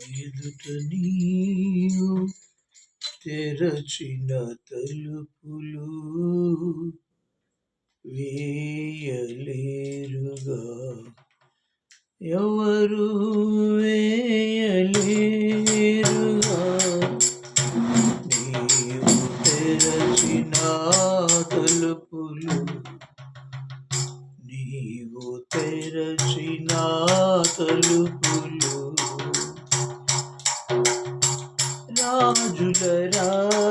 ఎదుట నీవు తెరచిన తలుపులు వేయలేరుగా. ఎవరు వేయలేరుగా? నీవు తెరచిన తలుపులు నీవు తెరచిన తలుపులు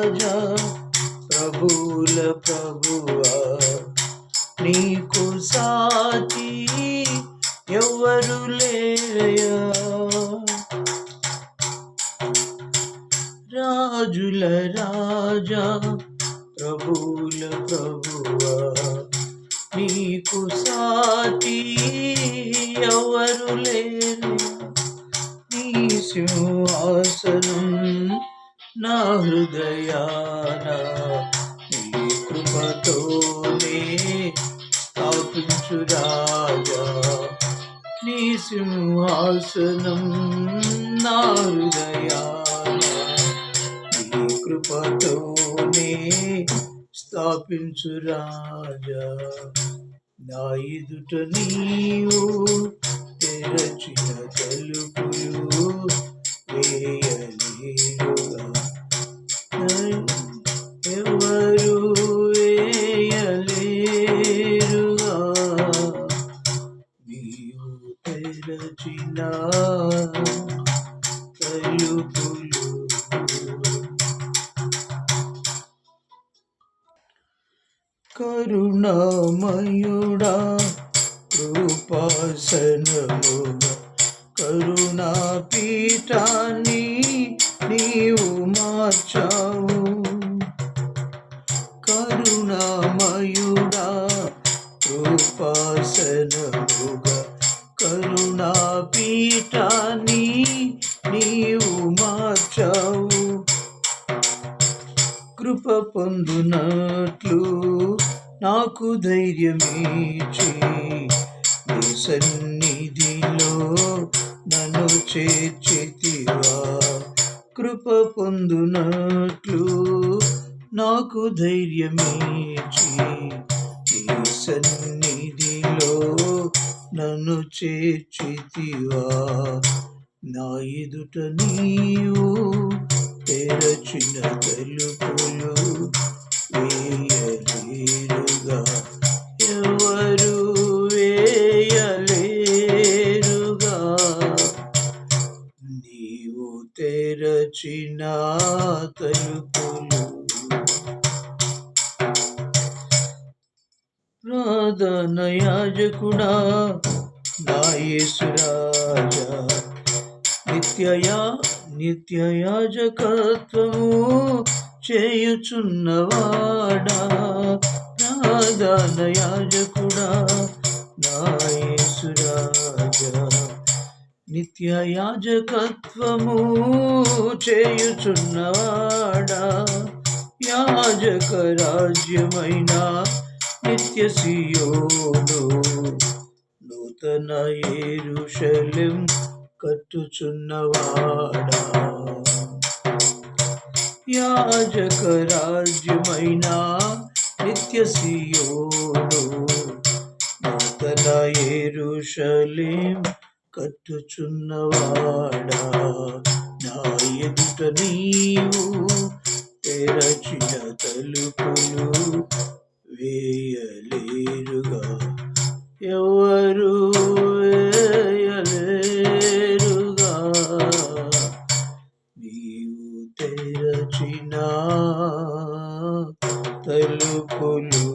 రాజా ప్రభుల ప్రభువా నీకు సాతి ఎవరు లేరయా రాజుల రాజా ప్రభుల ప్రభువా నీకు సాతి ఎవరు లేరు? నీ సింహాసనం నా హృదయాన నీ కృపతోనే స్థాపించు రాజా నీ సింహాసనం నా హృదయాన నీ కృపతోనే స్థాపించు రాజా నా ఎదుట నీవు తెరచిన తెరచిన తలుపులు కరుణామయుడా కృపాసనముగా కరుణా పీఠాన్ని నీవు మార్చావు కరుణామయుడా కృపాసనముగా కరుణా పీఠాన్ని నీవు మార్చావు. కృప పొందునట్లు నాకు ధైర్యమేచి నీ సన్నిధిలో నన్ను చేర్చితివా కృప పొందునట్లు నాకు ధైర్యమేచి నీ సన్నిధిలో నన్ను చేర్చితివా? నా ఎదుట నీవు తెరచిన తలుపులు వేయలేరుగా. ఎవరు వేయలేరుగా? నీవు తెరచిన తలుపులు ప్రార్థన యాజకుడా నా యేసురాజా నిత్యయా నిత్యయాజకత్వము చేయుచున్నవాడా ప్రాధాన యాజకుడా నాయసురాజా నిత్యయాజకత్వము చేయుచున్నవాడా యాజక రాజ్యమైన నిత్య సియోను నూతన ఏరుశల్యం కట్టుచున్నవాడా. యాజక రాజ్యమైన నిత్య సియోను నూతన ఏరుశల్యం కట్టుచున్నవాడా. నా ఎదుట నీవు తెరచిన తలుపులు వేయలేరుగా. ఎవరు వేయలేరుగా. నీవు తెరచిన తలుపులు